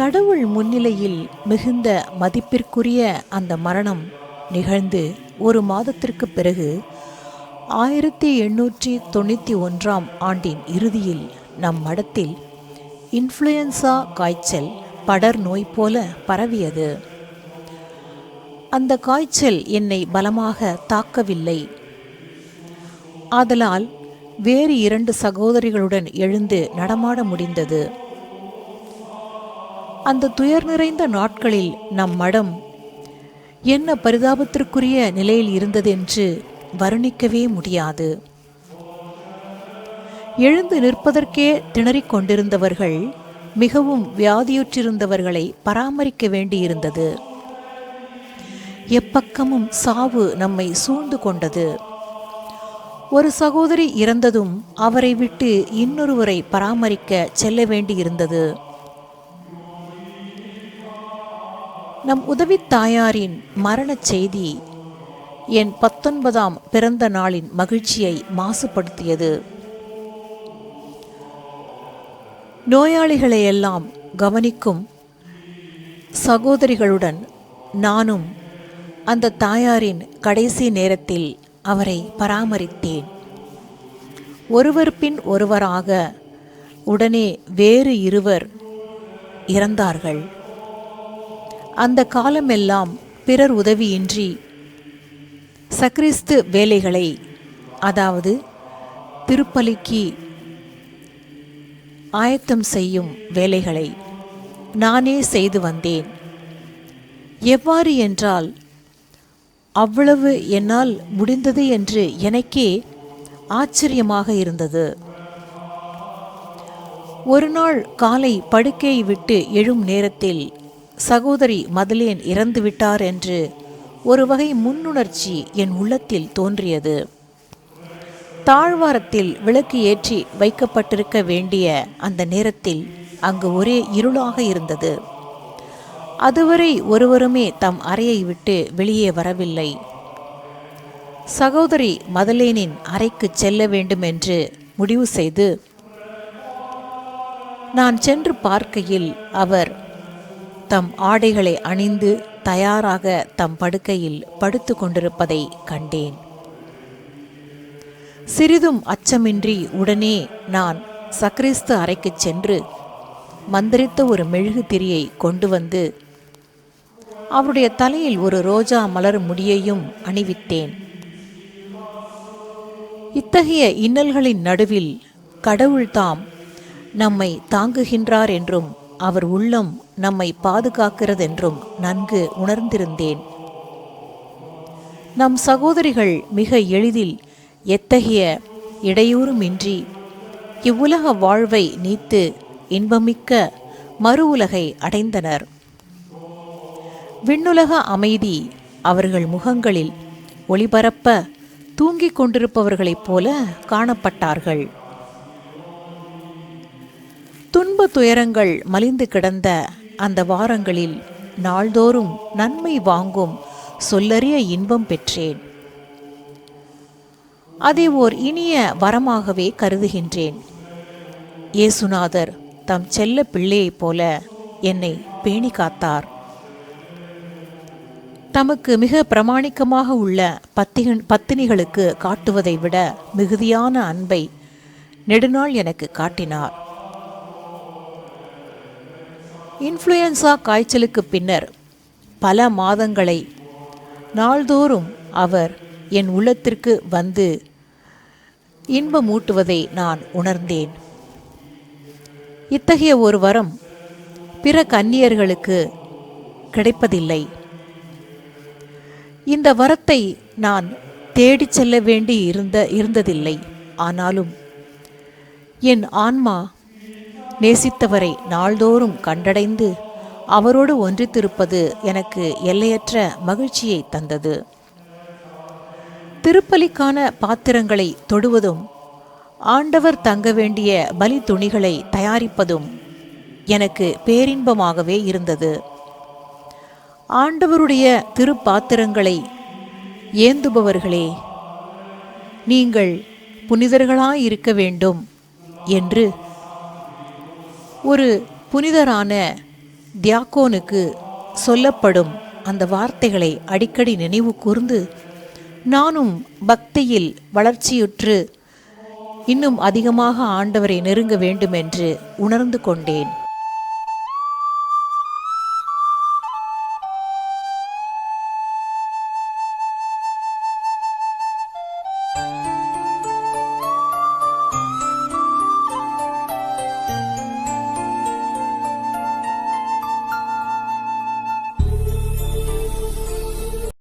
கடவுள் முன்னிலையில் மிகுந்த மதிப்பிற்குரிய அந்த மரணம் நிகழ்ந்து ஒரு மாதத்திற்கு பிறகு ஆயிரத்தி எண்ணூற்றி தொண்ணூற்றி ஒன்றாம் ஆண்டின் இறுதியில் நம் மடத்தில் இன்ஃப்ளூயன்சா காய்ச்சல் படர் நோய் போல பரவியது. அந்த காய்ச்சல் என்னை பலமாக தாக்கவில்லை. ஆதலால் வேறு இரண்டு சகோதரிகளுடன் எழுந்து நடமாட முடிந்தது. அந்த துயர் நிறைந்த நாட்களில் நம் மடம் என்ன பரிதாபத்திற்குரிய நிலையில் இருந்ததென்று வர்ணிக்கவே முடியாது. எழுந்து நிற்பதற்கே திணறிக் கொண்டிருந்தவர்கள் மிகவும் வியாதியுற்றிருந்தவர்களை பராமரிக்க வேண்டியிருந்தது. எப்பக்கமும் சாவு நம்மை சூழ்ந்து கொண்டது. ஒரு சகோதரி இறந்ததும் அவரை விட்டு இன்னொருவரை பராமரிக்க செல்ல வேண்டியிருந்தது. நம் உதவித் தாயாரின் மரணச் செய்தி என் பத்தொன்பதாம் பிறந்த நாளின் மகிழ்ச்சியை மாசுபடுத்தியது. நோயாளிகளையெல்லாம் கவனிக்கும் சகோதரிகளுடன் நானும் அந்த தாயாரின் கடைசி நேரத்தில் அவரை பராமரித்தேன். ஒருவர் பின் ஒருவராக உடனே வேறு இருவர் இறந்தார்கள். அந்த காலமெல்லாம் பிறர் உதவியின்றி சக்ரிஸ்து வேலைகளை அதாவது திருப்பலிக்கு ஆயத்தம் செய்யும் வேலைகளை நானே செய்து வந்தேன். எவ்வாறு என்றால் அவ்வளவு என்னால் முடிந்தது என்று எனக்கே ஆச்சரியமாக இருந்தது. ஒரு நாள் காலை படுக்கையை விட்டு எழும் நேரத்தில் சகோதரி மதலேன் இறந்துவிட்டார் என்று ஒரு வகை முன்னுணர்ச்சி என் உள்ளத்தில் தோன்றியது. தாழ்வாரத்தில் விளக்கு ஏற்றி வைக்கப்பட்டிருக்க வேண்டிய அந்த நேரத்தில் அங்கு ஒரே இருளாக இருந்தது. அதுவரை ஒருவருமே தம் அறையை விட்டு வெளியே வரவில்லை. சகோதரி மதலேனின் அறைக்கு செல்ல வேண்டும் என்று முடிவு செய்து நான் சென்று பார்க்கையில் அவர் தம் ஆடைகளை அணிந்து தயாராக தம் படுக்கையில் படுத்து கொண்டிருப்பதை கண்டேன். சிறிதும் அச்சமின்றி உடனே நான் சக்ரிஸ்து அறைக்குச் சென்று மந்திரித்த ஒரு மெழுகு திரியை கொண்டு வந்து அவருடைய தலையில் ஒரு ரோஜா மலர் முடியையும் அணிவித்தேன். இத்தகைய இன்னல்களின் நடுவில் கடவுள் தாம் நம்மை தாங்குகின்றார் என்றும் அவர் உள்ளம் நம்மை பாதுகாக்கிறதென்றும் நன்கு உணர்ந்திருந்தேன். நம் சகோதரிகள் மிக எளிதில் எத்தகைய இடையூறுமின்றி இவ்வுலக வாழ்வை நீத்து இன்பமிக்க மறு உலகை அடைந்தனர். விண்ணுலக அமைதி அவர்கள் முகங்களில் ஒளிபரப்ப தூங்கிக் கொண்டிருப்பவர்களைப் போல காணப்பட்டார்கள். துன்ப துயரங்கள் மலிந்து கிடந்த அந்த வாரங்களில் நாள்தோறும் நன்மை வாங்கும் சொல்லறிய இன்பம் பெற்றேன். அதை ஓர் இனிய வரமாகவே கருதுகின்றேன். இயேசுநாதர் தம் செல்ல பிள்ளையைப் போல என்னை பேணி காத்தார். தமக்கு மிக பிரமாணிக்கமாக உள்ள பத்திகன் பத்தினிகளுக்கு காட்டுவதை விட மிகுதியான அன்பை நெடுநாள் எனக்கு காட்டினார். இன்ஃப்ளூயன்சா காய்ச்சலுக்கு பின்னர் பல மாதங்களை நாள்தோறும் அவர் என் உள்ளத்திற்கு வந்து இன்பமூட்டுவதை நான் உணர்ந்தேன். இத்தகைய ஒரு வரம் பிற கன்னியர்களுக்கு கிடைப்பதில்லை. இந்த வரத்தை நான் தேடிச் செல்ல வேண்டி இருந்த இருந்ததில்லை. ஆனாலும் என் ஆன்மா நேசித்தவரை நாள்தோறும் கண்டடைந்து அவரோடு ஒன்றித்திருப்பது எனக்கு எல்லையற்ற மகிழ்ச்சியை தந்தது. திருப்பலிக்கான பாத்திரங்களை தொடுவதும் ஆண்டவர் தங்க வேண்டிய பலி துணிகளை தயாரிப்பதும் எனக்கு பேரின்பமாகவே இருந்தது. ஆண்டவருடைய திருப்பாத்திரங்களை ஏந்துபவர்களே நீங்கள் புனிதர்களாயிருக்க வேண்டும் என்று ஒரு புனிதரான தியாக்கோனுக்கு சொல்லப்படும் அந்த வார்த்தைகளை அடிக்கடி நினைவு கூர்ந்து நானும் பக்தியில் வளர்ச்சியுற்று இன்னும் அதிகமாக ஆண்டவரை நெருங்க வேண்டும் என்று உணர்ந்து கொண்டேன்.